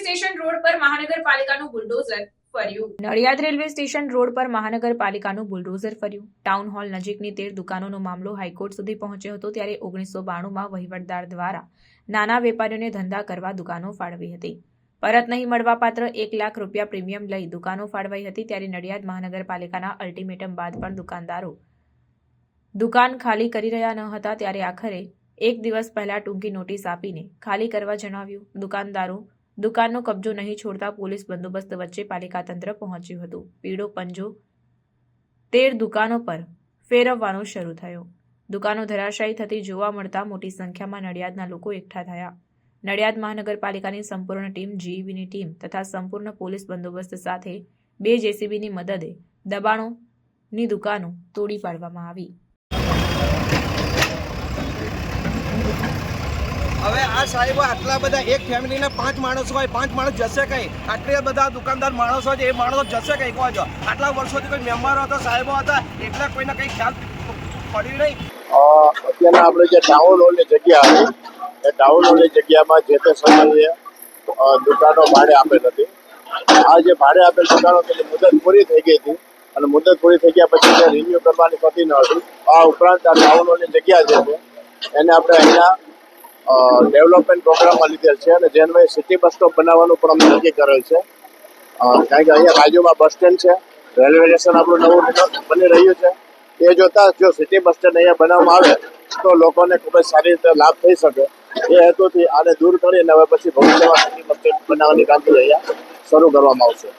Station road પર મહાનગરપાલિકાનું bulldozer ફર્યું. નડિયાદ રેલવે સ્ટેશન રોડ પર મહાનગરપાલિકાનું બુલડોઝર ફર્યું. ટાઉન હોલ નજીકની તેર દુકાનોનો મામલો હાઈકોર્ટ સુધી પહોંચ્યો હતો ત્યારે ઓગણીસો બાણુંમાં વહીવટદાર દ્વારા નાના વેપારીઓને ધંધા કરવા દુકાનો ફાળવી હતી. પરત નહીં મળવાપાત્ર એક લાખ રૂપિયા પ્રીમિયમ લઈ દુકાનો ફાળવાઈ હતી ત્યારે નડિયાદ મહાનગરપાલિકાના અલ્ટિમેટમ બાદ પણ દુકાનદારો દુકાન ખાલી કરી રહ્યા ન હતા ત્યારે આખરે એક દિવસ પહેલા ટૂંકી નોટિસ આપીને ખાલી કરવા જણાવ્યું. દુકાનદારો દુકાનનો કબજો નહીં છોડતા પોલીસ બંદોબસ્ત વચ્ચે પાલિકા તંત્ર પહોંચ્યું હતું. પીળો પંજો તેર દુકાનો પર ફેરવવાનો શરૂ થયો. દુકાનો ધરાશાયી થતી જોવા મળતા મોટી સંખ્યામાં નડિયાદના લોકો એકઠા થયા. નડિયાદ મહાનગરપાલિકાની સંપૂર્ણ ટીમ, જીઈબીની ટીમ તથા સંપૂર્ણ પોલીસ બંદોબસ્ત સાથે બે જેસીબીની મદદે દબાણોની દુકાનો તોડી પાડવામાં આવી હવે આ સાહેબો, આટલા બધા એક ફેમિલીના પાંચ માણસો હોય, પાંચ માણસ જશે કઈ? આટલા બધા દુકાનદાર માણસો છે, એ માણસો જશે કઈ કહો છો આટલા વર્ષોથી કોઈ મેમ્બરો હતા, સાહેબો હતા, એટલા કોઈને કંઈ ખ્યાલ પડ્યું નહીં? અત્યારના આપણે જે ટાઉન હોલની જગ્યા હતી, એ ટાઉન હોલની જગ્યામાં જે તે સમયે દુકાનો ભાડે આપેલ હતી. આ જે ભાડે આપેલ દુકાનો તેની મુદત પૂરી થઈ ગઈ હતી. અને મુદત પૂરી થઈ ગયા પછી જે રિન્યુ કરવાની થતી ન હતી, આ ઉપરાંત આ ટાઉન હોલની જગ્યા જે છે, એને આપણે અહીંયા ડેવલપમેન્ટ પ્રોગ્રામમાં લીધેલ છે અને જેને સિટી બસ સ્ટોપ બનાવવાનું પણ અમે નક્કી કરેલ છે. કારણ કે અહીંયા બાજુમાં બસ સ્ટેન્ડ છે રેલવે સ્ટેશન આપણું નવું બની રહ્યું છે. એ જોતા જો સિટી બસ સ્ટેન્ડ અહીંયા બનાવવામાં આવે, તો લોકોને ખૂબ જ સારી રીતે લાભ થઈ શકે. એ હેતુથી આને દૂર કરીને હવે પછી ભવિષ્યમાં સિટી બસ સ્ટેન્ડ બનાવવાની કામગીરી અહીંયા શરૂ કરવામાં આવશે.